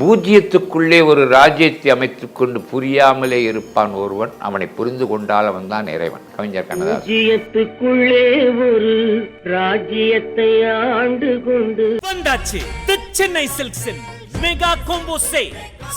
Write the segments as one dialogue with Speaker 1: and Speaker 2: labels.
Speaker 1: பூஜ்ஜியத்துக்குள்ளே ஒரு ராஜ்யத்தை அமைத்துக் கொண்டு புரியாமலே இருப்பான் ஒருவன். அவனை புரிந்து கொண்டால் அவன் தான் இறைவன். கவிஞர் கண்ணதாசன்.
Speaker 2: பூஜ்ஜியத்துக்குள்ளே ஒரு ராஜ்யத்தை ஆண்டு கொண்டு.
Speaker 3: வந்தாச்சு. The Chennai சில்க்ஸின் mega combo say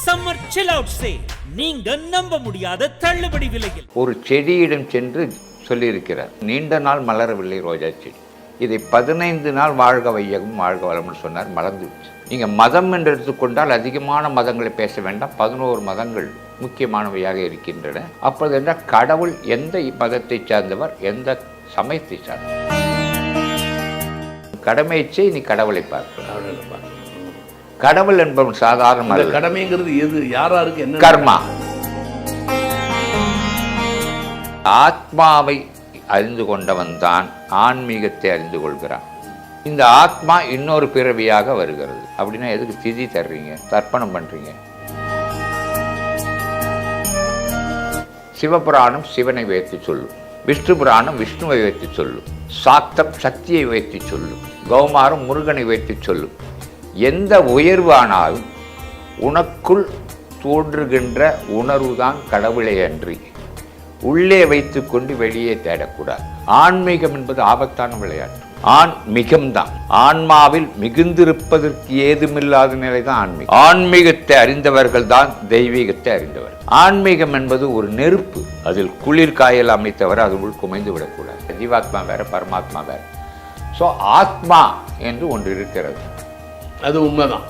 Speaker 3: summer chill out say. நீங்க நம்ப முடியாத தள்ளுபடி விலையில்.
Speaker 1: ஒரு செடியிடம் சென்று சொல்லியிருக்கிறார். நீண்ட நாள் மலரவில்லை ரோஜா செடி. இதை பதினைந்து நாள் வாழ்க வையகம் வாழ்க வளம்னு சொன்னார். மலர்ந்துவிச்சு நீங்கள் மதம் என்று எடுத்துக்கொண்டால் அதிகமான மதங்களை பேச வேண்டாம். பதினோரு மதங்கள் முக்கியமானவையாக இருக்கின்றன. அப்பொழுது என்றால் கடவுள் எந்த மதத்தை சார்ந்தவர் எந்த சமயத்தை சார்ந்தவர்? கடமையை செய் நீ கடவுளை பார்க்க. கடவுள் என்பவன் சாதாரண.
Speaker 4: கடமைங்கிறது எது யாராருக்கு என்ன
Speaker 1: கர்மா. ஆத்மாவை அறிந்து கொண்டவன் தான் ஆன்மீகத்தை அறிந்து கொள்கிறான். இந்த ஆத்மா இன்னொரு பிறவியாக வருகிறது. அப்படின்னா எதுக்கு திதி தர்றீங்க? தர்ப்பணம் பண்றீங்க. சிவபுராணம் சிவனை உயர்த்தி சொல்லும். விஷ்ணு புராணம் விஷ்ணுவை வைத்து சொல்லும். சாக்தம் சக்தியை வைத்து சொல்லும். கௌமாரம் முருகனை வைத்து சொல்லும். எந்த உயர்வானாலும் உனக்குள் தோன்றுகின்ற உணர்வுதான் கடவுளை அன்றி. உள்ளே வைத்துக்கொண்டு வெளியே தேடக்கூடாது. ஆன்மீகம் என்பது ஆபத்தான விளையாட்டு. ஆண் மிகம்தான் ஆன்மாவில் மிகுந்திருப்பதற்கு ஏதுமில்லாத நிலைதான் ஆன்மீகம். ஆன்மீகத்தை அறிந்தவர்கள் தான் தெய்வீகத்தை அறிந்தவர் ஆன்மீகம் என்பது ஒரு நெருப்பு. அதில் குளிர் காயல் அமைத்தவர் அதுக்குள் குமைந்து விடக்கூடாது. ஜீவாத்மா வேற பரமாத்மா வேற. ஸோ ஆத்மா என்று ஒன்று இருக்கிறது.
Speaker 4: அது உண்மைதான்.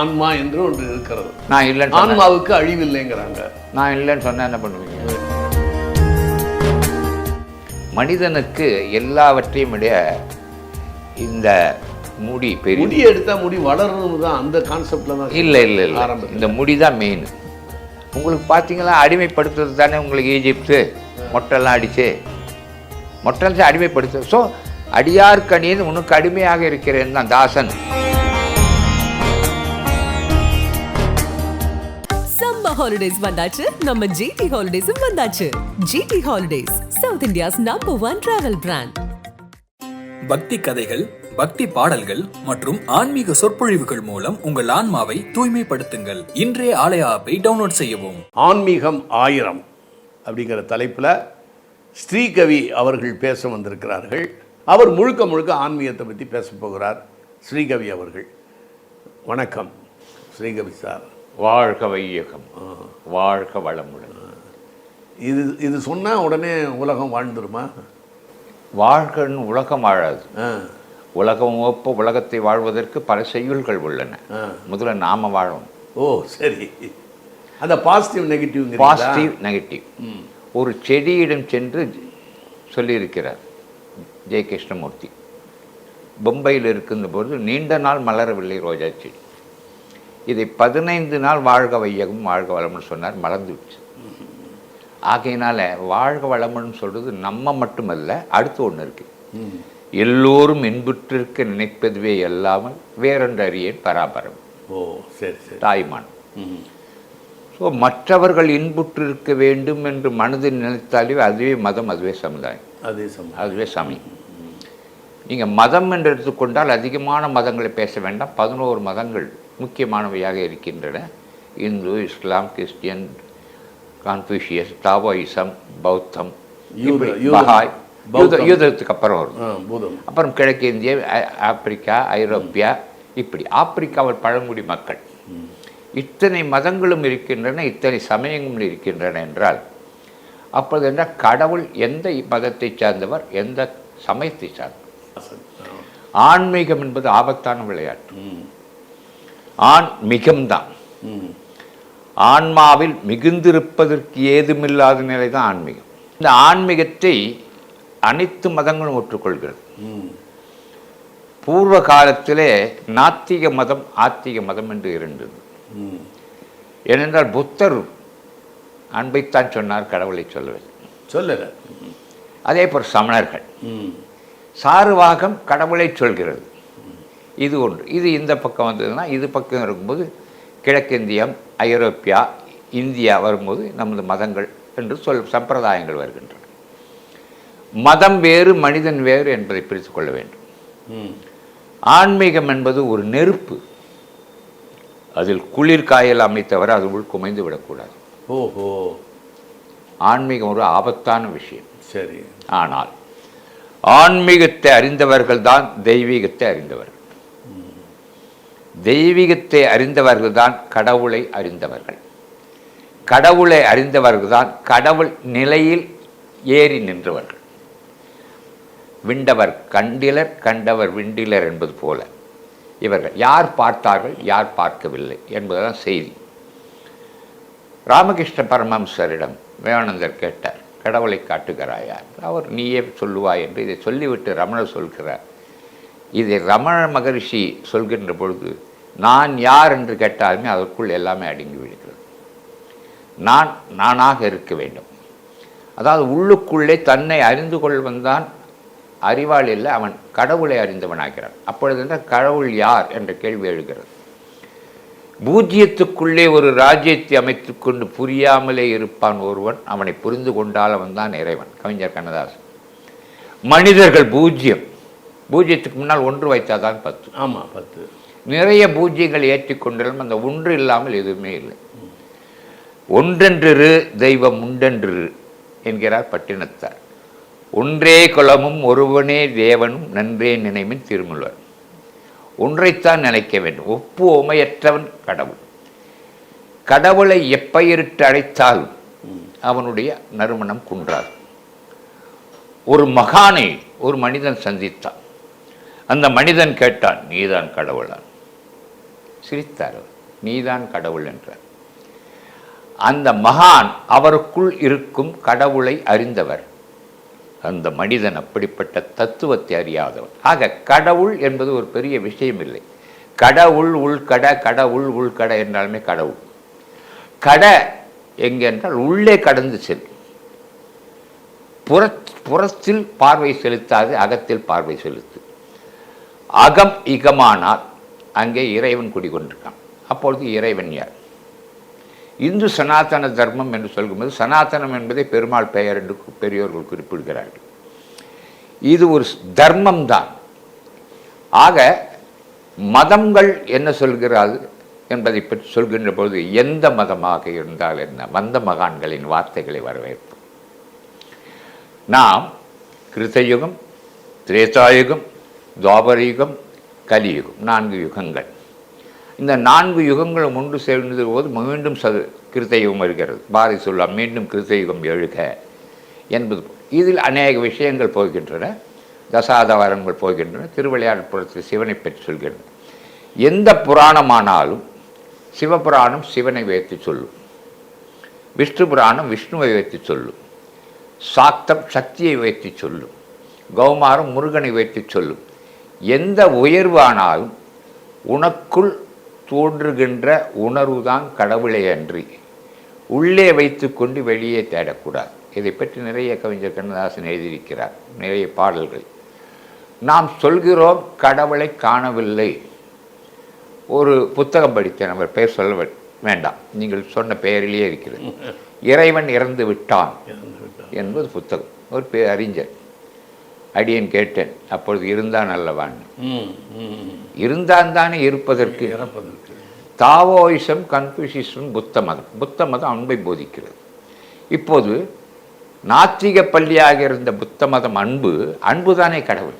Speaker 4: ஆன்மா என்று ஒன்று இருக்கிறது.
Speaker 1: நான் இல்லைன்னு சொன்னேன்.
Speaker 4: ஆன்மாவுக்கு அழிவில்லைங்கிறாங்க.
Speaker 1: நான் இல்லைன்னு சொன்னா என்ன பண்ணுவீங்க? மனிதனுக்கு எல்லாவற்றையும் விட இந்த முடி பெரிய
Speaker 4: முடி எடுத்தா முடி வளரணும் தான் அந்த கான்செப்ட்ல தான்
Speaker 1: இல்லை இல்லை இல்லை. இந்த முடி தான் மெயின் உங்களுக்கு பார்த்தீங்களா அடிமைப்படுத்துறது தானே உங்களுக்கு ஈஜிப்து மொட்டெல்லாம் அடிச்சு. மொட்டெல்லாம் அடிமைப்படுத்து ஸோ அடியார்க்கணியன் உனக்கு அடிமையாக இருக்கிறேன் தான் தாசன்.
Speaker 5: ஹாலிடேஸ் வந்தாச்சு. நம்ம ஜிடி ஹாலிடேஸும் வந்தாச்சு. G T holidays South India's number one travel brand
Speaker 6: பக்தி கதைகள் பக்தி பாடல்கள் மற்றும் ஆன்மீக சொற்பொழிவுகள் மூலம் உங்கள் ஆன்மாவை தூய்மைப்படுத்துங்கள். இன்றைய ஆலய ஆப்பை டவுன்லோட் செய்யவும்.
Speaker 4: ஆன்மீகம் ஆயிரம் அப்படிங்கிற தலைப்பில் ஸ்ரீகவி அவர்கள் பேச வந்திருக்கிறார்கள். அவர் முழுக்க முழுக்க ஆன்மீகத்தை பற்றி பேச போகிறார் ஸ்ரீகவி அவர்கள். வணக்கம் ஸ்ரீகவி சார்.
Speaker 1: வாழ்க வையகம். வாழ்க வளமுடன்.
Speaker 4: இது இது சொன்னால் உடனே உலகம் வாழ்ந்துருமா?
Speaker 1: வாழ்கன்னு உலகம் வாழாது உலகம் ஒப்ப உலகத்தை வாழ்வதற்கு பல செய்யுள்கள் உள்ளன. முதல்ல நாம வாழணும்
Speaker 4: ஓ சரி. அந்த பாசிட்டிவ் நெகட்டிவ்
Speaker 1: பாசிட்டிவ் நெகட்டிவ் ஒரு செடியிடம் சென்று சொல்லியிருக்கிறார் ஜெய கிருஷ்ணமூர்த்தி. பொம்பையில் இருக்கின்ற நீண்ட நாள் மலரவில்லை ரோஜா செடி. இதை பதினைந்து நாள் வாழ்க வையகம் வாழ்க வளம்னு சொன்னார் மலர்ந்துடுச்சு ஆகையினால வாழ்க வளம்னு சொல்றது நம்ம மட்டுமல்ல அடுத்து ஒன்று இருக்கு. எல்லோரும் இன்புற்றிருக்க நினைப்பதுவே அல்லாமல் வேறொன்று அறியேன் பராபரம்.
Speaker 4: ஓ சரி சரி.
Speaker 1: தாய்மான். ஸோ மற்றவர்கள் இன்புற்றிருக்க வேண்டும் என்று மனதில் நினைத்தாலே அதுவே மதம் அதுவே சமுதாயம்.
Speaker 4: அதே சமயம்
Speaker 1: அதுவே சமயம் நீங்கள் மதம் என்று எடுத்துக்கொண்டால் அதிகமான மதங்களை பேச வேண்டாம். பதினோரு மதங்கள் முக்கியமானவையாக இருக்கின்றன. இந்து இஸ்லாம் கிறிஸ்டியன் கான்ஃபியூஷியஸ் டாவோயிசம் பௌத்தம். பஹாய். யூதத்துக்கு அப்புறம் வரும் அப்புறம் கிழக்கு இந்திய ஆப்பிரிக்கா ஐரோப்பியா இப்படி ஆப்பிரிக்காவில் பழங்குடி மக்கள் இத்தனை மதங்களும் இருக்கின்றன இத்தனை சமயங்களும் இருக்கின்றன என்றால் அப்பொழுது என்றால் கடவுள் எந்த மதத்தை சார்ந்தவர் எந்த சமயத்தை சார்ந்தவர் ஆன்மீகம் என்பது ஆபத்தான விளையாட்டு. ஆண் மிகம்தான். ஆன்மாவில் மிகுந்திருப்பதற்கு ஏதுமில்லாத நிலை தான் ஆன்மீகம் இந்த ஆன்மீகத்தை அனைத்து மதங்களும் ஒற்றுக்கொள்கிறது. பூர்வ காலத்திலே நாத்திக மதம் ஆத்திக மதம் என்று இருந்தது. ஏனென்றால் புத்தர் அன்பைத்தான் சொன்னார் கடவுளை சொல்லவில்லை
Speaker 4: சொல்லல
Speaker 1: அதே போல் சமணர்கள்
Speaker 4: ம்.
Speaker 1: சாருவாகம் கடவுளை சொல்கிறது இது ஒன்று இது இந்த பக்கம் வந்ததுன்னா இது பக்கம் இருக்கும்போது கிழக்கிந்தியம் ஐரோப்பியா இந்தியா வரும்போது நமது மதங்கள் என்று சொல் சம்பிரதாயங்கள் வருகின்றன. மதம் வேறு மனிதன் வேறு என்பதை பிரித்து கொள்ள வேண்டும். ஆன்மீகம் என்பது ஒரு நெருப்பு. அதில் குளிர் காயல் அமைத்தவர் அதுக்குள் குமைந்து விடக்கூடாது.
Speaker 4: ஓஹோ.
Speaker 1: ஆன்மீகம் ஒரு ஆபத்தான விஷயம்.
Speaker 4: சரி.
Speaker 1: ஆனால் ஆன்மீகத்தை அறிந்தவர்கள் தான் தெய்வீகத்தை அறிந்தவர்கள். தெய்வீகத்தை அறிந்தவர்கள் தான் கடவுளை அறிந்தவர்கள். கடவுளை அறிந்தவர்கள் தான் கடவுள் நிலையில் ஏறி நின்றவர்கள். விண்டவர் கண்டிலர் கண்டவர் விண்டிலர் என்பது போல. இவர்கள் யார் பார்த்தார்கள் யார் பார்க்கவில்லை என்பதுதான் செய்தி. ராமகிருஷ்ண பரமஹம்சரிடம் விவேகானந்தர் கேட்டார் கடவுளை காட்டுகிறாயார் அவர் நீயே சொல்லுவாய் என்று இதை சொல்லிவிட்டு ரமணர் சொல்கிறார். இதை ரமண மகரிஷி சொல்கின்ற பொழுது நான் யார் என்று கேட்டாலுமே அதற்குள் எல்லாமே அடங்கி விடுகிறது நான் நானாக இருக்க வேண்டும். அதாவது உள்ளுக்குள்ளே தன்னை அறிந்து கொள்வன்தான் தான் இல்லை அவன் கடவுளை அறிந்தவனாகிறான். அப்பொழுது கடவுள் யார்? என்ற கேள்வி எழுகிறது. பூஜ்ஜியத்துக்குள்ளே ஒரு ராஜ்யத்தை அமைத்து கொண்டு புரியாமலே இருப்பான் ஒருவன் அவனை புரிந்து கொண்டால் அவன் தான் இறைவன். கவிஞர் கண்ணதாசன். மனிதர்கள் பூஜ்ஜியம் பூஜ்யத்துக்கு முன்னால் ஒன்று வைத்தாதான் பத்து.
Speaker 4: ஆமாம் பத்து.
Speaker 1: நிறைய பூஜ்யங்கள் ஏற்றிக்கொண்டாலும் அந்த ஒன்று இல்லாமல் எதுவுமே இல்லை. ஒன்றென்றிரு தெய்வம் உண்டென்றிரு என்கிறார் பட்டினத்தார். ஒன்றே குலமும் ஒருவனே தேவனும் நன்றே நினைவின் திருமூலர். ஒன்றைத்தான் நினைக்க வேண்டும். ஒப்பு உமையற்றவன் கடவுள். கடவுளை எப்பயிரிட்டு அழைத்தாலும் அவனுடைய நறுமணம் குன்றாது. ஒரு மகானை ஒரு மனிதன் சந்தித்தான். அந்த மனிதன் கேட்டான் நீதான் கடவுளான் சிரித்தார் நீதான் கடவுள் என்றார். அந்த மகான் அவருக்குள் இருக்கும் கடவுளை அறிந்தவர். அந்த மனிதன் அப்படிப்பட்ட தத்துவத்தை அறியாதவர் ஆக கடவுள் என்பது ஒரு பெரிய விஷயம் இல்லை. கடவுள் உள்கட கடவுள் உள்கட என்றாலுமே கடவுள். கட எங்கென்றால் உள்ளே கடந்து செல். புற புறத்தில் பார்வை செலுத்தாது அகத்தில் பார்வை செலுத்து. அகம் இகமானால் அங்கே இறைவன் குடிகொண்டிருக்கான். அப்பொழுது இறைவன் யார்? இந்து சனாதன தர்மம் என்று சொல்லும்போது சனாதனம் என்பதை பெருமாள் பெயர் என்று பெரியோர்கள் குறிப்பிடுகிறார்கள். இது ஒரு தர்மம்தான். தர்மம் தான் ஆக மதங்கள் என்ன சொல்கிறாள் என்பதை பற்றி சொல்கின்ற பொழுது எந்த மதமாக இருந்தால் என்ன? மந்த மகான்களின் வார்த்தைகளை வரவேற்போம். நாம் கிருத்தயுகம் திரேதாயுகம் துவாபரயுகம் கலியுகம் நான்கு யுகங்கள். இந்த நான்கு யுகங்களும் ஒன்று சேர்ந்த போது மீண்டும் சது கிருத்தயுகம் வருகிறது. பாரதி சொல்லலாம் மீண்டும் கிருத்தயுகம் எழுக என்பது இதில் அநேக விஷயங்கள் போகின்றன. தசாதவாரங்கள் போகின்றன. திருவிளையாடல் சிவனை பற்றி சொல்கின்றன எந்த புராணமானாலும் சிவபுராணம் சிவனை வைத்து சொல்லும். விஷ்ணு புராணம் விஷ்ணுவை வைத்து சொல்லும். சாக்தம் சக்தியை வைத்து சொல்லும். கௌமாரம் முருகனை வைத்து சொல்லும். எந்த உயர்வானாலும் உனக்குள் தோன்றுகின்ற உணர்வுதான் கடவுளை அன்றி. உள்ளே வைத்துக்கொண்டு வெளியே தேடக்கூடாது. இதை பற்றி நிறைய கவிஞர் கண்ணதாசன் எழுதியிருக்கிறார். நிறைய பாடல்கள். நாம் சொல்கிறோம் கடவுளை காணவில்லை. ஒரு புத்தகம் படித்தேன் அவர் பெயர் சொல்ல வேண்டாம். நீங்கள் சொன்ன பெயரிலேயே இருக்கிறது. இறைவன் இறந்து விட்டான். என்பது புத்தகம். ஒரு பே அறிஞர். அடியேன் கேட்டேன் அப்பொழுது இருந்தான் அல்லவான். இருந்தான் தானே இருப்பதற்கு. தாவோயிசம் கன்ஃபியூசிசம் புத்த மதம். புத்த மதம் அன்பை போதிக்கிறது. இப்போது நாத்திக பள்ளியாக இருந்த புத்த மதம் அன்பு அன்பு தானே கடவுள்.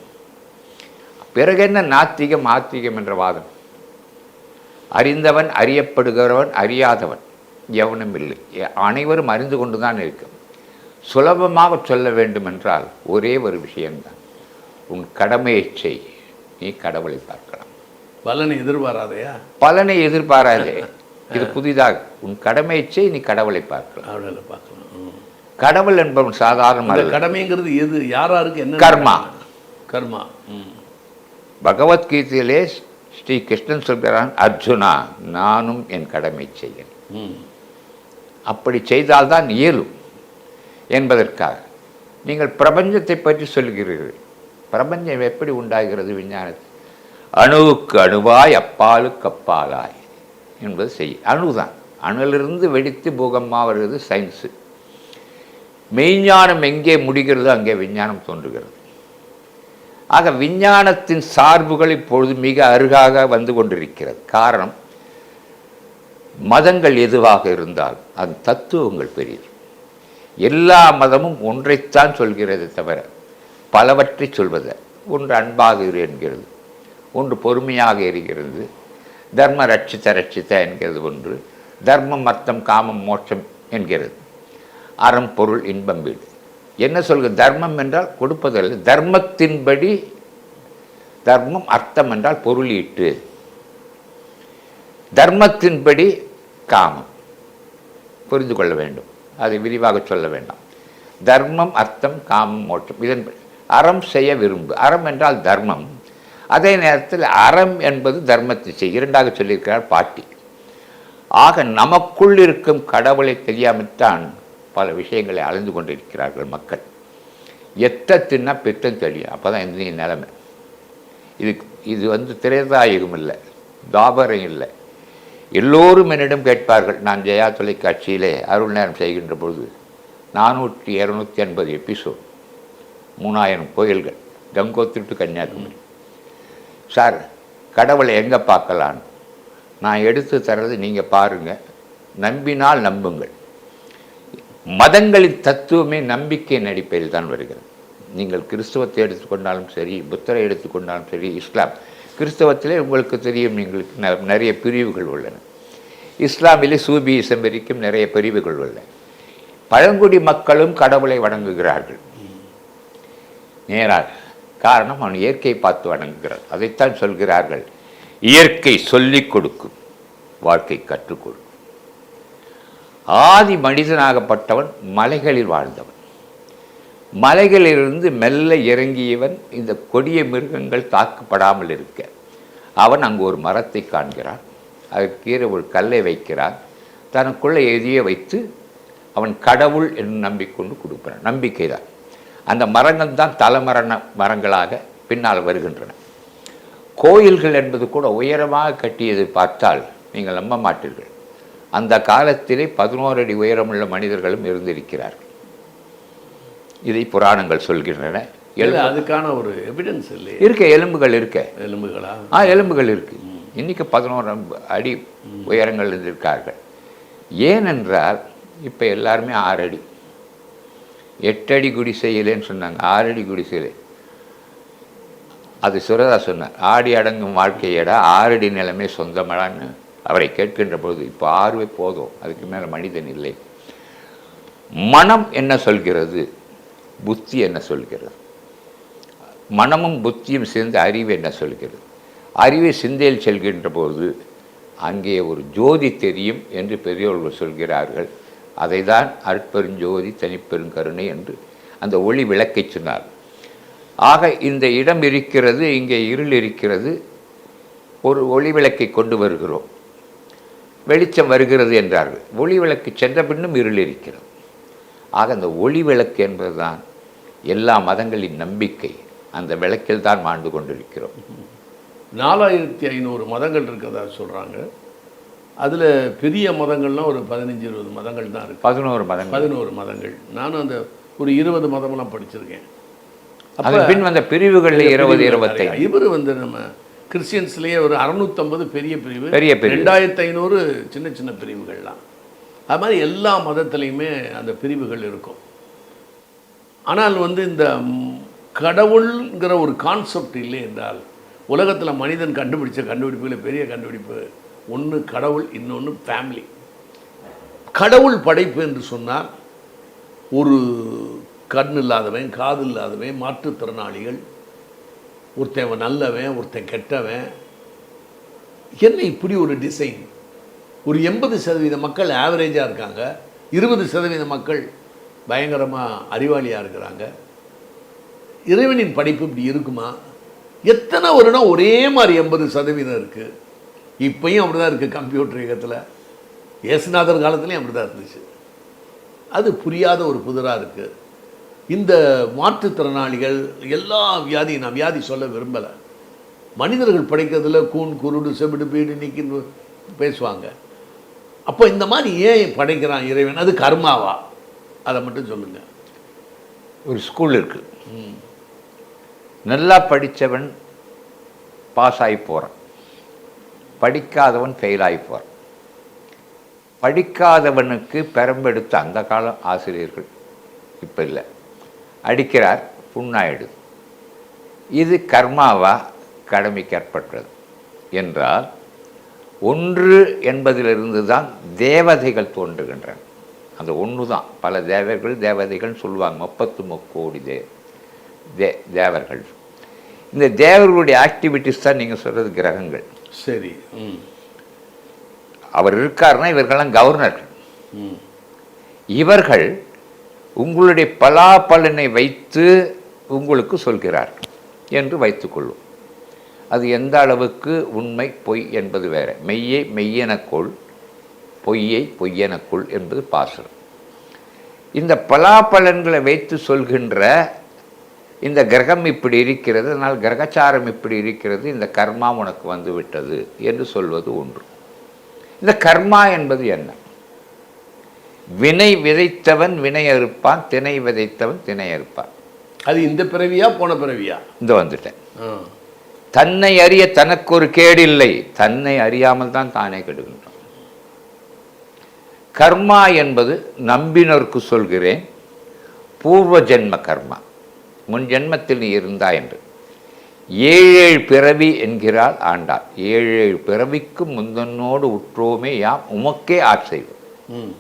Speaker 1: பிறகு என்ன நாத்திகம் ஆத்திகம் என்ற வாதம்? அறிந்தவன் அறியப்படுகிறவன் அறியாதவன். எவனும் இல்லை. அனைவரும் அறிந்து கொண்டு தான் இருக்கும் சுலபமாக சொல்ல வேண்டும் என்றால் ஒரே ஒரு விஷயம்தான். உன் கடமையை செய். நீ கடவுளை பார்க்கலாம்.
Speaker 4: பலனை எதிர்பாராதையா?
Speaker 1: பலனை எதிர்பாராதே. இது புதிதாக. உன் கடமையை செய் நீ கடவுளை பார்க்கலாம்.
Speaker 4: அவ்வளோ பார்க்கலாம்.
Speaker 1: கடவுள் என்பவன் சாதாரண.
Speaker 4: கடமைங்கிறது எது? யாராருக்கு என்ன
Speaker 1: கர்மா.
Speaker 4: கர்மா.
Speaker 1: பகவத்கீதையிலே ஸ்ரீ கிருஷ்ணன் சொல்கிறான் அர்ஜுனா நானும் என் கடமை செய்ய
Speaker 4: ம்.
Speaker 1: அப்படி செய்தால்தான் இயலும். என்பதற்காக. நீங்கள் பிரபஞ்சத்தை பற்றி சொல்கிறீர்கள். பிரபஞ்சம் எப்படி உண்டாகிறது விஞ்ஞானத்தில்? அணுவுக்கு அணுவாய் அப்பாலுக்கு அப்பாலாய் என்பது செய் அணுதான். அணுலிருந்து வெடித்து பூகமாக வருகிறது சயின்ஸு. மெய்ஞானம் எங்கே முடிகிறதோ அங்கே விஞ்ஞானம் தோன்றுகிறது. ஆக விஞ்ஞானத்தின் சார்புகள் இப்பொழுது மிக அருகாக வந்து கொண்டிருக்கிறது. காரணம் மதங்கள் எதுவாக இருந்தால் அது தத்துவங்கள் பெரியது. எல்லா மதமும் ஒன்றைத்தான் சொல்கிறது தவிர பலவற்றை சொல்வது ஒன்று அன்பாக இரு என்கிறது ஒன்று பொறுமையாக இருக்கிறது. தர்ம ரட்சித்த ரட்சித்த என்கிறது ஒன்று தர்மம் அர்த்தம் காமம் மோட்சம் என்கிறது. அறம் பொருள் இன்பம் வீடு. என்ன சொல்கிறது? தர்மம் என்றால் கொடுப்பதல்ல. தர்மத்தின்படி தர்மம் அர்த்தம் என்றால் பொருளீட்டு. தர்மத்தின்படி காமம். புரிந்து கொள்ள வேண்டும். அதை விரிவாக சொல்ல வேண்டாம். தர்மம் அர்த்தம் காமம் மோட்சம். இதன் அறம் செய்ய விரும்பு. அறம் என்றால் தர்மம். அதே நேரத்தில் அறம் என்பது தர்மத்தை செய் இரண்டாக சொல்லியிருக்கிறார் பாட்டி. ஆக நமக்குள் இருக்கும் கடவுளை தெரியாமல்தான் பல விஷயங்களை அலைந்து கொண்டிருக்கிறார்கள் மக்கள். எத்த தின்னா பித்தம் தெரியும். அப்போ தான் இந்த நிலைமை. இது இது வந்து திரேதாயுகம் இல்லை. தாபரம் இல்லை. எல்லோரும் என்னிடம் கேட்பார்கள் நான் ஜெயா தொலைக்காட்சியிலே அருள் நேரம் செய்கின்ற பொழுது நானூற்றி இரநூத்தி எண்பது எபிசோட் மூணாயிரம் கோயில்கள் கங்கோத்திரி டு கன்னியாகுமரி. சார் கடவுளை எங்கே பார்க்கலாம்? நான் எடுத்து தர்றது நீங்கள் பாருங்கள் நம்பினால் நம்புங்கள். மதங்களின் தத்துவமே நம்பிக்கையின் அடிப்படையில் தான் வருகிறது. நீங்கள் கிறிஸ்தவத்தை எடுத்துக்கொண்டாலும் சரி புத்தரை எடுத்துக்கொண்டாலும் சரி இஸ்லாம் கிறிஸ்தவத்திலே உங்களுக்கு தெரியும் எங்களுக்கு நிறைய பிரிவுகள் உள்ளன. இஸ்லாமிலே சூபியிசம் வரைக்கும் நிறைய பிரிவுகள் உள்ளன பழங்குடி மக்களும் கடவுளை வணங்குகிறார்கள். நேராக. காரணம் அவன் இயற்கை பார்த்து வணங்குகிறான். அதைத்தான் சொல்கிறார்கள். இயற்கை சொல்லிக் கொடுக்கும். வாழ்க்கை கற்றுக் கொடுக்கும். ஆதி மனிதனாகப்பட்டவன் மலைகளில் வாழ்ந்தவன். மலைகளிலிருந்து மெல்ல இறங்கியவன் இந்த கொடிய மிருகங்கள் தாக்கப்படாமல் இருக்க. அவன் அங்கு ஒரு மரத்தை காண்கிறான். அதற்கு கீழே ஒரு கல்லை வைக்கிறான். தனக்குள்ளே எதையோ வைத்து அவன் கடவுள் என்று நம்பிக்கொண்டு கொடுக்குறான். நம்பிக்கை தான். அந்த மரங்கள் தான் தலைமரண மரங்களாக பின்னால் வருகின்றன. கோயில்கள் என்பது கூட உயரமாக கட்டியதை பார்த்தால் நீங்கள் நம்ப மாட்டீர்கள். அந்த காலத்திலே பதினோரு அடி உயரமுள்ள மனிதர்களும் இருந்திருக்கிறார்கள். இதை புராணங்கள் சொல்கின்றன.
Speaker 4: இல்ல,
Speaker 1: எலும்பு-
Speaker 4: அதுக்கான ஒரு எவிடன்ஸ் இல்லையே.
Speaker 1: இருக்க எலும்புகள் இருக்க.
Speaker 4: எலும்புகளா?
Speaker 1: ஆ எலும்புகள் இருக்கு. இன்னைக்கு பதினோரு அடி உயரங்கள் இருந்திருக்கார்கள். ஏனென்றால் இப்போ எல்லாருமே ஆறு அடி எட்டடி குடிசையிலேன்னு சொன்னாங்க. ஆறடி குடிசையிலே. அது சுரதா சொன்னார். ஆடி அடங்கும் வாழ்க்கையடா ஆறடி நிலைமை சொந்தமடான்னு அவரை கேட்கின்ற பொழுது இப்போ ஆறுவே போதும். அதுக்கு மேலே மனிதன் இல்லை. மனம் என்ன சொல்கிறது? புத்தி என்ன சொல்கிறது? மனமும் புத்தியும் சேர்ந்து அறிவு என்ன சொல்கிறது? அறிவு சிந்தையில் செல்கின்ற போது அங்கே ஒரு ஜோதி தெரியும் என்று பெரியோர்கள் சொல்கிறார்கள். அதை தான் அற்பெருஞ்சோதி தனிப்பெருங்கருணை என்று அந்த ஒளி விளக்கைச் சொன்னார். ஆக இந்த இடம் இருக்கிறது இங்கே இருள் இருக்கிறது. ஒரு ஒளி விளக்கை கொண்டு வருகிறோம். வெளிச்சம் வருகிறது என்றார்கள். ஒளி விளக்கு சென்ற பின்னும் இருள் இருக்கிறது. ஆக அந்த ஒளி விளக்கு என்பதுதான் எல்லா மதங்களின் நம்பிக்கை அந்த விளக்கில் தான் வாழ்ந்து கொண்டிருக்கிறோம்.
Speaker 4: நாலாயிரத்தி ஐநூறு மதங்கள் இருக்கிறதா சொல்றாங்க. அதுல பெரிய மதங்கள்லாம் ஒரு பதினஞ்சு இருபது மதங்கள் தான் இருக்கு.
Speaker 1: பதினோரு மதங்கள்.
Speaker 4: பதினோரு மதங்கள். நானும் அந்த ஒரு இருபது மதமெல்லாம் படிச்சிருக்கேன்.
Speaker 1: அதன் பின் வந்த பிரிவுகளில் இருபது இருபத்தைந்து.
Speaker 4: இவர் வந்து நம்ம கிறிஸ்டியன்ஸ்லயே ஒரு அறுநூத்தம்பது பெரிய பிரிவு.
Speaker 1: பெரிய பிரிவு.
Speaker 4: ரெண்டாயிரத்தி ஐநூறு சின்ன சின்ன பிரிவுகள்லாம். அது மாதிரி எல்லா மதத்துலேயுமே அந்த பிரிவுகள் இருக்கும். ஆனால் வந்து இந்த கடவுள்ங்கிற ஒரு கான்செப்ட் இல்லை என்றால் உலகத்தில் மனிதன் கண்டுபிடிச்ச கண்டுபிடிப்புகளில் பெரிய கண்டுபிடிப்பு. ஒன்று கடவுள் இன்னொன்று ஃபேமிலி கடவுள் படைப்பு என்று சொன்னால் ஒரு கண் இல்லாதவன் காது இல்லாதவன் மாற்றுத்திறனாளிகள் ஒருத்தன் நல்லவன் ஒருத்தன் கெட்டவன். என்ன இப்படி ஒரு டிசைன் ஒரு எண்பது சதவீத மக்கள் ஆவரேஜாக இருக்காங்க. இருபது சதவீத மக்கள் பயங்கரமாக அறிவாளியாக இருக்கிறாங்க. இறைவனின் படைப்பு இப்படி இருக்குமா? எத்தனை வருடம் ஒரே மாதிரி எண்பது சதவீதம் இருக்குது இப்பையும் அப்படி தான் இருக்குது கம்ப்யூட்டர் யுகத்தில். இயேசுநாதர் காலத்துலேயும் அப்படி தான் இருந்துச்சு. அது புரியாத ஒரு புதிராக இருக்குது இந்த மாற்றுத்திறனாளிகள் எல்லா வியாதியும் நான் வியாதி சொல்ல விரும்பலை. மனிதர்கள் படைக்கிறதுல கூன் குருடு செவிடு பீடு நிற்கின்னு பேசுவாங்க. அப்போ இந்த மாதிரி ஏன் படைக்கிறான் இறைவன்? அது கர்மாவா? அதை மட்டும் சொல்லுங்கள்
Speaker 1: ஒரு ஸ்கூல் இருக்கு. நல்லா படித்தவன் பாஸ் ஆகி போகிறான் படிக்காதவன் ஃபெயில் ஆகி போகிறான் படிக்காதவனுக்கு பெரம்பெடுத்த அந்த கால ஆசிரியர்கள் இப்போ இல்லை. அடிக்கிறார் புண்ணாயிடுது. இது கர்மாவா? கடமைக்கற்பட்டது என்றால் ஒன்று என்பதிலிருந்து தான் தேவதைகள் தோன்றுகின்றன. அந்த ஒன்று தான். பல தேவர்கள் தேவதைகள் சொல்லுவாங்க முப்பத்து முக்கோடி தே தே தேவர்கள். இந்த தேவர்களுடைய ஆக்டிவிட்டிஸ் தான் நீங்கள் சொல்கிறது கிரகங்கள்.
Speaker 4: சரி. ம்.
Speaker 1: அவர் இருக்காருன்னா இவர்களெல்லாம் கவர்னர்கள்
Speaker 4: ம்.
Speaker 1: இவர்கள் உங்களுடைய பலாபலனை வைத்து உங்களுக்கு சொல்கிறார் என்று வைத்துக்கொள்ளும் அது எந்த அளவுக்கு உண்மை பொய் என்பது வேற. மெய்யை மெய்யெனக்கொள் பொய்யை பொய்யெனக்குள் என்பது பாசுரம். இந்த பலாபலன்களை வைத்து சொல்கின்ற இந்த கிரகம் இப்படி இருக்கிறது அதனால் கிரகச்சாரம் இப்படி இருக்கிறது இந்த கர்மா உனக்கு வந்து விட்டது என்று சொல்வது ஒன்று. இந்த கர்மா என்பது என்ன? வினை விதைத்தவன் வினை அறுப்பான் திணை விதைத்தவன் திணை அறுப்பான்.
Speaker 4: அது இந்த பிறவியா போன பிறவியா?
Speaker 1: இந்த வந்துட்டேன். தன்னை அறிய தனக்கு ஒரு கேடில்லை தன்னை அறியாமல் தான் தானே கெடுகின்றான் கர்மா என்பது நம்பினருக்கு சொல்கிறேன் பூர்வ ஜென்ம கர்மா. முன் ஜென்மத்தில் நீ இருந்தா என்று. ஏழேழு பிறவி என்கிறாள் ஆண்டாள். ஏழேழு பிறவிக்கு முந்தனோடு உற்றோமே யாம் உமக்கே ஆட்செய்வோம்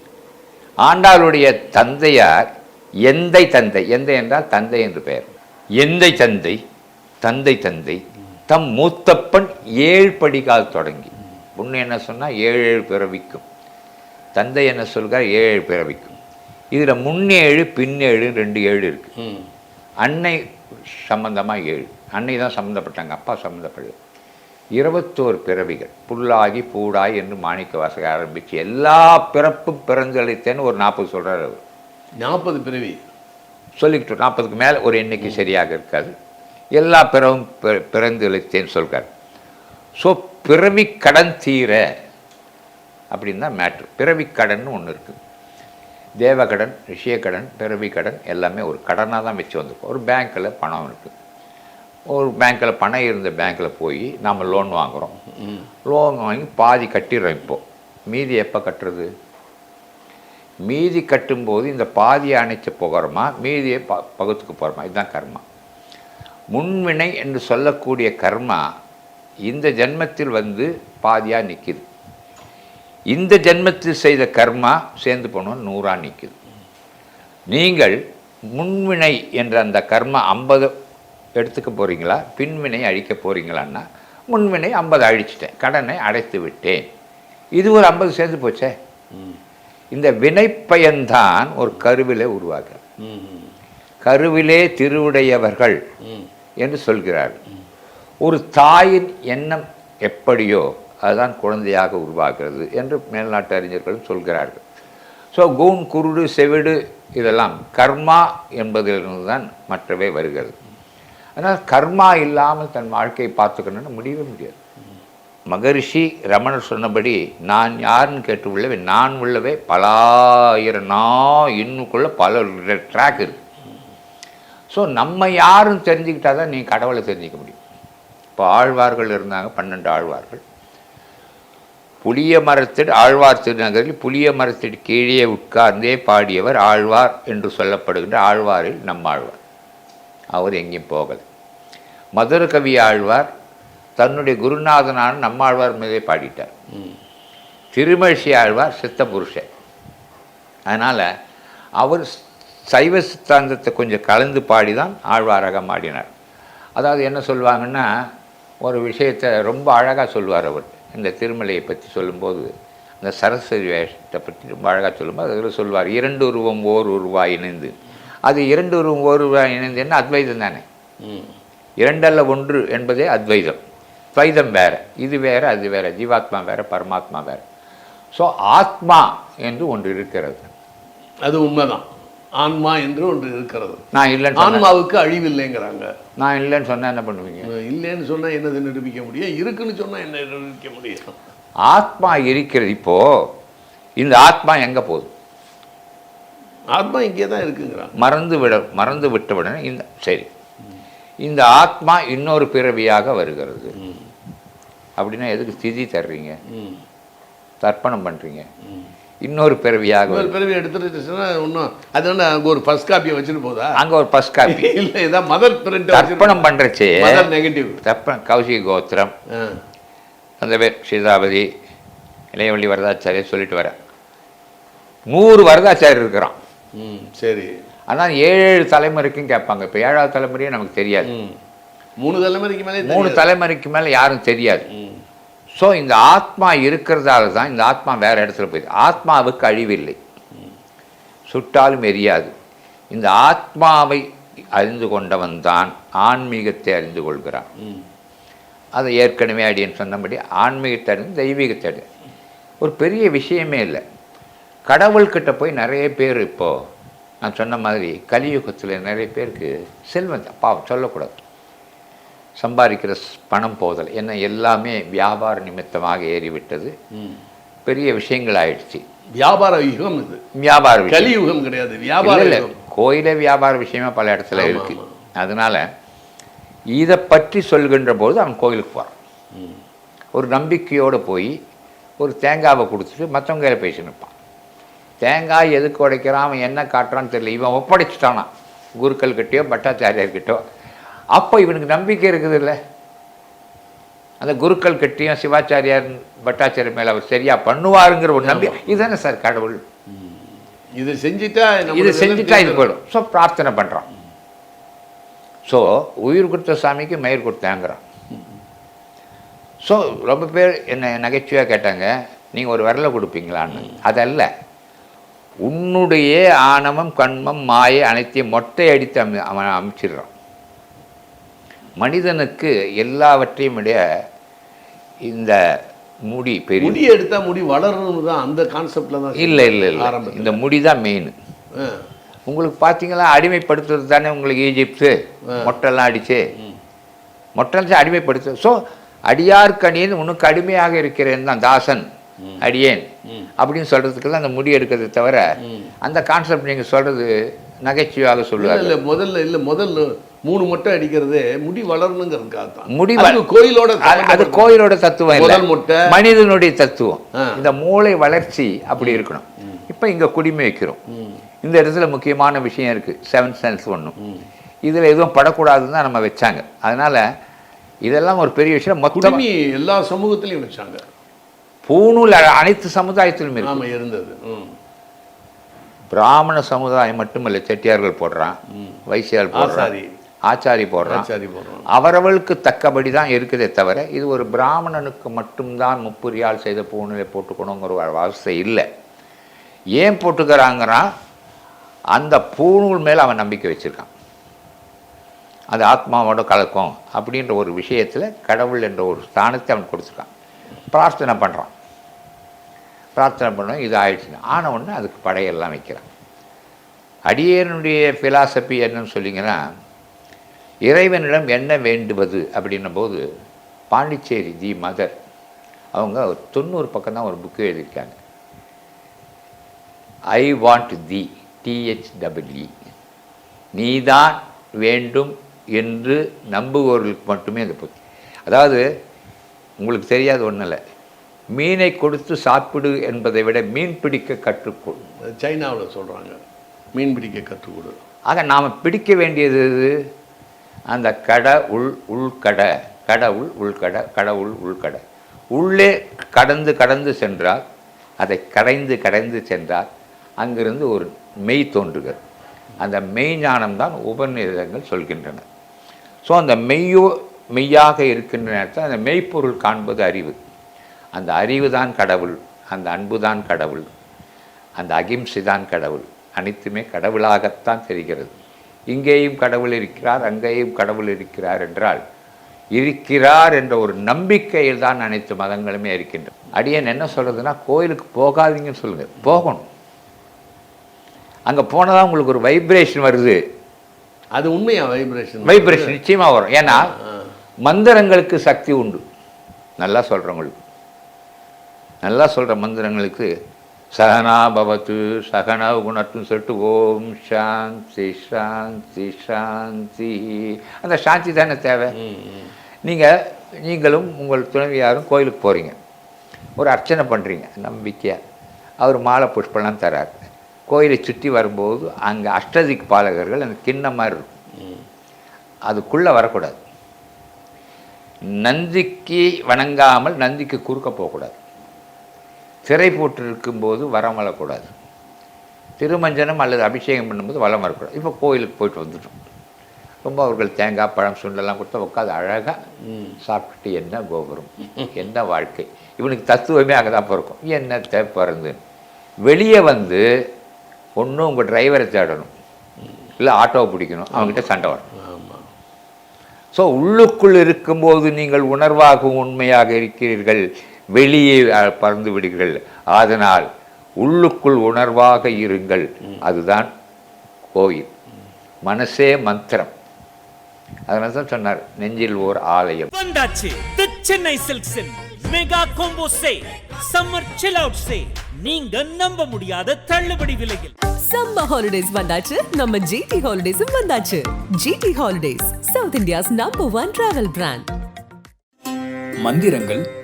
Speaker 1: ஆண்டாளுடைய தந்தையார் எந்தை தந்தை? எந்தை என்றால் தந்தை என்று பெயர். எந்தை தந்தை? தந்தை தந்தை. தம் மூத்தப்பன் ஏழு படிகால் தொடங்கி. முன்ன என்ன சொன்னால் ஏழு ஏழு பிறவிக்கும். தந்தை என்ன சொல்கிறார் ஏழு பிறவிக்கும் இதில் முன்னேழு பின்னேழு ரெண்டு ஏழு இருக்கு.
Speaker 4: ம்.
Speaker 1: அன்னை சம்பந்தமாக ஏழு. அன்னை தான் சம்மந்தப்பட்டாங்க அப்பா சம்மந்தப்படல இருபத்தோரு பிறவிகள். புல்லாகி பூடாய் என்று மாணிக்க வாசக ஆரம்பித்து எல்லா பிறப்பும் பிறந்தளித்தேன்னு ஒரு நாற்பது சொல்கிறார் அவர்.
Speaker 4: நாற்பது பிறவி.
Speaker 1: சொல்லிக்கிட்டோம் நாற்பதுக்கு மேலே ஒரு எண்ணிக்கை சரியாக இருக்காது. எல்லா பிறவும் பி- பிறந்து இழைத்தேன்னு சொல்கிறார் ஸோ பிறவி கடன் தீர அப்படின்னு தான் மேட்ரு பிறவி கடன் ஒன்று இருக்குது தேவகடன் ரிஷியக்கடன் பிறவி கடன் எல்லாமே ஒரு கடனாக தான் வச்சு வந்திருக்கோம். ஒரு பேங்க்கில் பணம் இருக்குது ஒரு பேங்க்கில் பணம் இருந்த பேங்க்கில் போய் நம்ம லோன் வாங்குகிறோம் லோன் வாங்கி பாதி கட்டிடுறோம் இப்போது மீதி எப்போ கட்டுறது? மீதி கட்டும்போது இந்த பாதியை அணைச்சு போகிறோமா? மீதியை ப பகுத்துக்கு போகிறோமா இதுதான் கர்மா. முன்வினை என்று சொல்லக்கூடிய கர்மா இந்த ஜென்மத்தில் வந்து பாதியாக நிற்கிது இந்த ஜென்மத்தில் செய்த கர்மா சேர்ந்து போனோம் நூறாக நிற்குது நீங்கள் முன்வினை என்ற அந்த கர்மா ஐம்பது எடுத்துக்க போகிறீங்களா பின்வினை அழிக்க போகிறீங்களான்னா முன்வினை ஐம்பது அழிச்சிட்டேன் கடனை அடைத்து விட்டேன். இது ஒரு ஐம்பது சேர்ந்து போச்சே? இந்த வினைப்பயன்தான் ஒரு கருவிலே உருவாகிறது கருவிலே திருவுடையவர்கள் என்று சொல்கிறார்கள் ஒரு தாயின் எண்ணம் எப்படியோ அதுதான் குழந்தையாக உருவாகிறது என்று மேல்நாட்டு அறிஞர்களும் சொல்கிறார்கள். ஸோ கூன் குருடு செவிடு இதெல்லாம் கர்மா என்பதிலிருந்து தான் மற்றவை வருகிறது. அதனால் கர்மா இல்லாமல் தன் வாழ்க்கையை பார்த்துக்கணும்னு முடியவே முடியாது. மகரிஷி ரமணர் சொன்னபடி நான் யாருன்னு கேட்டு உள்ளவே நான் உள்ளவே பலாயிரம் நான் இன்னுக்குள்ளே பல ட்ராக் இருக்குது ஸோ நம்ம யாருன்னு தெரிஞ்சுக்கிட்டா தான் நீ கடவுளை தெரிஞ்சுக்க முடியும். இப்போ ஆழ்வார்கள் இருந்தாங்க பன்னெண்டு ஆழ்வார்கள். புளிய மரத்திடு ஆழ்வார் திருநகரில் புளிய மரத்திற்கு கீழே உட்கார்ந்தே பாடியவர் ஆழ்வார் என்று சொல்லப்படுகின்ற ஆழ்வாரில் நம்மாழ்வார் அவர் எங்கேயும் போகலை. மதுர கவி ஆழ்வார் தன்னுடைய குருநாதனான நம்மாழ்வார் மீதே பாடிட்டார். திருமழிசை ஆழ்வார் சித்த புருஷன் அதனால் அவர் சைவ சித்தாந்தத்தை கொஞ்சம் கலந்து பாடி தான் ஆழ்வாராக மாடினார் அதாவது என்ன சொல்லுவாங்கன்னா ஒரு விஷயத்தை ரொம்ப அழகாக சொல்லுவார் அவர். இந்த திருமலையை பற்றி சொல்லும்போது இந்த சரஸ்வதி வேஷத்தை பற்றி ரொம்ப அழகாக சொல்லும்போது அதில் சொல்லுவார் இரண்டு உருவம் ஓர் உருவாய் இணைந்து. அது இரண்டு உருவம் ஓர் உருவாய் இணைந்து என்ன அத்வைதம் தானே. இரண்டல்ல ஒன்று என்பதே அத்வைதம். துவைதம் வேற இது வேற அது வேற ஜீவாத்மா வேற பரமாத்மா வேற. ஸோ ஆத்மா என்று ஒன்று இருக்கிறது.
Speaker 4: அது உண்மைதான். ஆன்மா என்று ஒன்று இருக்கிறது.
Speaker 1: நான் சொன்னேன்.
Speaker 4: ஆன்மாவுக்கு அழிவில்லைங்கிறாங்க.
Speaker 1: நான் இல்லைன்னு சொன்னா என்ன பண்ணுவீங்க?
Speaker 4: இல்லைன்னு சொன்னா என்னது நிரூபிக்க முடியும்? இருக்குன்னு சொன்னா என்ன நிரூபிக்க முடியும்?
Speaker 1: ஆத்மா இருக்கிறது இப்போ இந்த ஆத்மா எங்க போகுது?
Speaker 4: ஆத்மா இங்கே தான் இருக்குங்கிறாங்க.
Speaker 1: மறந்து விட மறந்து விட்டவுடனே இந்த சரி. இந்த ஆத்மா இன்னொரு பிறவியாக வருகிறது. அப்படின்னா எதுக்கு திதி தர்றீங்க? தர்ப்பணம் பண்ணுறீங்க இன்னொரு பிறவியாக
Speaker 4: ஒரு பிறவி எடுத்துட்டுச்சுன்னா இன்னும் அது என்ன அங்கே ஒரு ஃபர்ஸ்ட் காப்பியை வச்சுட்டு போதா?
Speaker 1: அங்கே ஒரு ஃபர்ஸ்ட் காப்பி.
Speaker 4: இல்லை இதான் மதர் பிரிண்ட்
Speaker 1: தர்ப்பணம் பண்ணுறச்சே
Speaker 4: மதர் நெகட்டிவ்.
Speaker 1: தர்ப்பணம் கௌசிக கோத்திரம். அந்த பேர் சீதாபதி இளையவள்ளி வரதாச்சாரியை சொல்லிட்டு வரேன் நூறு வரதாச்சாரியர் இருக்கிறான்.
Speaker 4: ம் சரி.
Speaker 1: ஆனால் ஏழு ஏழு தலைமுறைக்கும் கேட்பாங்க. இப்போ ஏழாவது தலைமுறையே நமக்கு தெரியாது.
Speaker 4: மூணு தலைமுறைக்கு மேலே
Speaker 1: மூணு தலைமுறைக்கு மேலே யாரும் தெரியாது. ஸோ இந்த ஆத்மா இருக்கிறதால தான் இந்த ஆத்மா வேற இடத்துல போயிடுது ஆத்மாவுக்கு அழிவில்லை. சுட்டாலும் எரியாது. இந்த ஆத்மாவை அறிந்து கொண்டவன் தான் ஆன்மீகத்தை அறிந்து கொள்கிறான். அதை ஏற்கனவே அடியேன் சொன்னபடி ஆன்மீகத்தை அறிந்து தெய்வீகத்தை அறிந்து ஒரு பெரிய விஷயமே இல்லை. கடவுள்கிட்ட போய் நிறைய பேர் இப்போ நான் சொன்ன மாதிரி கலியுகத்தில் நிறைய பேருக்கு செல்வம். பாவம் சொல்லக்கூடாது. சம்பாதிக்கிற பணம் போதல். என்ன எல்லாமே வியாபார நிமித்தமாக ஏறிவிட்டது. பெரிய விஷயங்கள் ஆயிடுச்சு
Speaker 4: வியாபார யுகம் இது.
Speaker 1: வியாபார விஷயம்.
Speaker 4: கலியுகம் கிடையாது வியாபார
Speaker 1: கோயிலே வியாபார விஷயமா பல இடத்துல இருக்கு. அதனால இதை பற்றி சொல்கின்ற போது அவன் கோயிலுக்கு போகிறான் ஒரு நம்பிக்கையோடு போய் ஒரு தேங்காவை கொடுத்துட்டு மற்றவங்க கையில் பேசி நிற்பான். தேங்காய் எதுக்கு உடைக்கிறான் அவன் என்ன காட்டுறான்னு தெரியல. இவன் ஒப்படைச்சிட்டானா குருக்கள் கிட்டயோ பட்டாச்சாரியர்கிட்டயோ அப்போ இவனுக்கு நம்பிக்கை இருக்குது இல்லை? அந்த குருக்கள் கிட்டயும் சிவாச்சாரியார் பட்டாச்சாரியர் மேலே அவர் சரியா பண்ணுவாருங்கிற ஒரு நம்பிக்கை. இதுதானே சார் கடவுள்?
Speaker 4: இது செஞ்சிட்டா
Speaker 1: இது செஞ்சுட்டா இது போயிடும். ஸோ பிரார்த்தனை பண்ணுறான் ஸோ உயிர் கொடுத்த சாமிக்கு மயிர் கொடுத்தாங்கிறான் ஸோ ரொம்ப பேர் என்ன நகைச்சுவையாக கேட்டாங்க நீங்கள் ஒரு விரலை கொடுப்பீங்களான்னு. அதல்ல. உன்னுடைய ஆணவம் கண்மம் மாயை அனைத்தையும் மொட்டை அடித்து அமி அவன் அமைச்சிடுறான் மனிதனுக்கு எல்லாவற்றையும் விட இந்த முடி பெரிய
Speaker 4: முடி எடுத்தா முடி வளரணும் தான் அந்த கான்செப்ட்ல தான்
Speaker 1: இல்லை இல்லை இல்லை. இந்த முடி தான் மெயின். உங்களுக்கு பார்த்தீங்களா அடிமைப்படுத்துறது தானே உங்களுக்கு ஈஜிப்து மொட்டெல்லாம் அடிச்சு. மொட்டை அடிமைப்படுத்து. ஸோ அடியார்க்கணியன் உனக்கு அடிமையாக இருக்கிறேன் தான் தாசன் அடியேன். அப்படின்னு சொல்றதுக்கெல்லாம் அந்த முடி எடுக்கிறத தவிர அந்த கான்செப்ட் நீங்கள் சொல்றது நகைச்சுவையாக சொல்லுவாங்க
Speaker 4: இல்ல முதல்ல இல்ல முதல்ல மூணு மொட்டை அடிக்கிறது முடி வளரணுங்கிறதுக்காக தான்
Speaker 1: முடி
Speaker 4: கோயிலோட
Speaker 1: அது- கோயிலோட தத்துவம் இல்லை.
Speaker 4: முதல் மொட்டை.
Speaker 1: மனிதனுடைய தத்துவம். இந்த மூளை வளர்ச்சி அப்படி இருக்கணும். இப்போ இங்க குடிமை வைக்கிறோம். இந்த இடத்துல முக்கியமான விஷயம் இருக்கு. செவன் சென்ஸ் ஒன்றும் இதுல எதுவும் படக்கூடாதுன்னு தான் நம்ம வச்சாங்க. அதனால இதெல்லாம் ஒரு பெரிய விஷயம். மொத்தம்
Speaker 4: எல்லா சமூகத்திலையும் வச்சாங்க.
Speaker 1: பூணூல் அனைத்து சமுதாயத்திலும்
Speaker 4: இருந்தது.
Speaker 1: பிராமண சமுதாயம் மட்டுமல்ல செட்டியார்கள் போடுறான் வைசியால் போடுறான். ஆச்சாரி போடுறான். அவரவளுக்கு தக்கபடி தான் இருக்குதே தவிர இது ஒரு பிராமணனுக்கு மட்டும்தான் முப்புரியால் செய்த பூணிலை போட்டுக்கணுங்கிற ஒரு அவஸ்தை இல்லை. ஏன் போட்டுக்கிறாங்கிறான்? அந்த பூணூல் மேலே அவன் நம்பிக்கை வச்சிருக்கான். அது ஆத்மாவோட கலக்கும் அப்படின்ற ஒரு விஷயத்தில் கடவுள் என்ற ஒரு ஸ்தானத்தை அவன் கொடுத்துருக்கான். பிரார்த்தனை பண்ணுறான் பிரார்த்தனை பண்ண இது ஆயிடுச்சுன்னு. ஆன உடனே அதுக்கு படையெல்லாம் வைக்கிறான். அடியேனுடைய ஃபிலாசபி என்னன்னு சொல்லிங்கன்னா இறைவனிடம் என்ன வேண்டுவது அப்படின்னும் போது பாண்டிச்சேரி தி மதர் அவங்க ஒரு தொண்ணூறு பக்கம் தான் ஒரு புக்கு எழுதியிருக்காங்க. ஐ வாண்ட் தி டிஹெச்டபிள்இ நீதான் வேண்டும் என்று நம்புவோர்களுக்கு மட்டுமே அந்த புக்கு அதாவது உங்களுக்கு தெரியாது ஒன்றும் இல்லை. மீனை கொடுத்து சாப்பிடு என்பதை விட மீன் பிடிக்க கற்றுக்கொள்.
Speaker 4: சைனாவுல சொல்றாங்க. மீன் பிடிக்க கற்றுக் கொடு
Speaker 1: ஆக நாம் பிடிக்க வேண்டியது? அந்த கடை உள் உள்கடை கடவுள் உள்கடை கடவுள் உள்கடை. உள்ளே கடந்து கடந்து சென்றால் அதை கடைந்து கடைந்து சென்றால் அங்கிருந்து ஒரு மெய் தோன்றுகிறது. அந்த மெய் ஞானம்தான் உபநிதங்கள் சொல்கின்றன. ஸோ அந்த மெய்யோ மெய்யாக இருக்கின்ற நேரத்தில் அந்த மெய்ப்பொருள் காண்பது அறிவு. அந்த அறிவு தான் கடவுள் அந்த அன்பு தான் கடவுள் அந்த அகிம்சை தான் கடவுள் அனைத்துமே கடவுளாகத்தான் தெரிகிறது. இங்கேயும் கடவுள் இருக்கிறார் அங்கேயும் கடவுள் இருக்கிறார் என்றால் இருக்கிறார் என்ற ஒரு நம்பிக்கையில் தான் அனைத்து மதங்களுமே இருக்கின்றன. அடியன் என்ன சொல்றதுன்னா கோயிலுக்கு போகாதீங்கன்னு சொல்லுங்க. போகணும். அங்கே போனதான் உங்களுக்கு ஒரு வைப்ரேஷன் வருது.
Speaker 4: அது உண்மையா வைப்ரேஷன்
Speaker 1: வைப்ரேஷன் நிச்சயமா வரும். ஏன்னா மந்திரங்களுக்கு சக்தி உண்டு. நல்லா சொல்றவங்களுக்கு நல்லா சொல்ற மந்திரங்களுக்கு. சகனா பவத்து சகனா குணத்துன்னு சொல்லிட்டு ஓம் சாந்தி சாந்தி சாந்தி. அந்த சாந்தி தானே தேவை. நீங்க நீங்களும் உங்கள் துணைவியாரும் கோயிலுக்கு போறீங்க. ஒரு அர்ச்சனை பண்றீங்க நம்பிக்கையா. அவர் மாலை புஷ்பம்லாம் தரார். கோயிலை சுற்றி வரும்போது அங்கே அஷ்டதிக் பாலகர்கள் அந்த கிண்ணம் மாதிரி இருக்கும். அதுக்குள்ளே வரக்கூடாது. நந்திக்கு வணங்காமல் நந்திக்கு குறுக்க போகக்கூடாது. திரை போட்டு இருக்கும்போது வரம் வரக்கூடாது. திருமஞ்சனம் அல்லது அபிஷேகம் பண்ணும்போது வளம் வரக்கூடாது. இப்போ கோயிலுக்கு போயிட்டு வந்துட்டோம். ரொம்ப அவர்கள் தேங்காய் பழம் சுண்டெல்லாம் கொடுத்தா உட்காந்து அழகாக சாப்பிட்டுட்டு என்ன கோபுரம்? என்ன வாழ்க்கை? இவனுக்கு தத்துவமே அங்கே தான் பிறக்கும் என்னத்தை பிறந்து? வெளியே வந்து ஒன்றும் உங்கள் டிரைவரை தேடணும். இல்லை ஆட்டோவை பிடிக்கணும். அவங்ககிட்ட சண்டை வரணும் ஸோ உள்ளுக்குள் இருக்கும்போது நீங்கள் உணர்வாக உண்மையாக இருக்கிறீர்கள். வெளியே பறந்து விடுங்கள். அதனால் உள்ளுக்குள் உணர்வாக இருங்கள். அதுதான் கோயில். மனசே மந்திரம். அதனால தான் சொன்னார் நெஞ்சில் ஓர் ஆலயம்.
Speaker 3: வந்தாச்சு. The Chennai சில்க்ஸின் mega combo say summer chill out say நீங்க நம்ப முடியாத தள்ளுபடி விலையில்.
Speaker 5: சம்மர் ஹாலிடேஸ் வந்தாச்சு. நம்ம ஜிடி ஹாலிடேஸும் வந்தாச்சு. G T holidays South India's number one travel brand
Speaker 6: மந்திரங்கள்